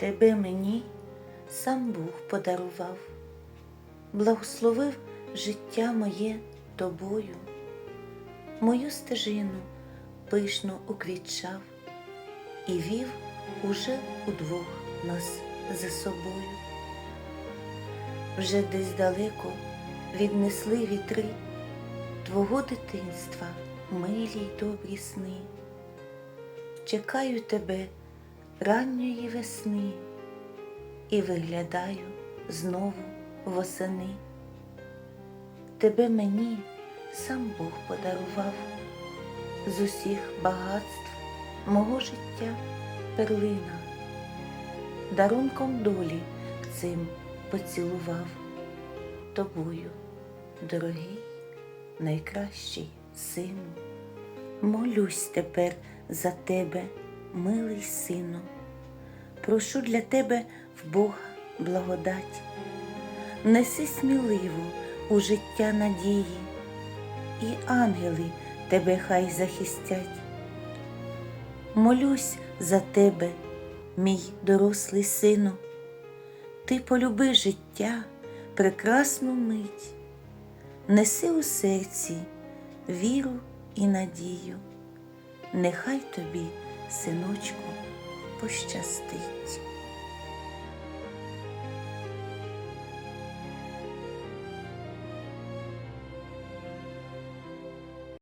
Тебе мені сам Бог подарував, благословив життя моє тобою, мою стежину пишно уквітчав і вів уже удвох нас за собою. Вже десь далеко віднесли вітри Твого дитинства, милі й добрі сни. Чекаю тебе ранньої весни і виглядаю знову восени. Тебе мені сам Бог подарував з усіх багатств мого життя перлина, дарунком долі цим поцілував тобою, дорогий, найкращий сину. Молюсь тепер за тебе, милий сину, прошу для тебе в Бога благодать, неси сміливо у життя надії, і ангели тебе хай захистять. Молюсь за тебе, мій дорослий сину, ти полюби життя, прекрасну мить, неси у серці віру і надію, нехай тобі, синочку, пощастить.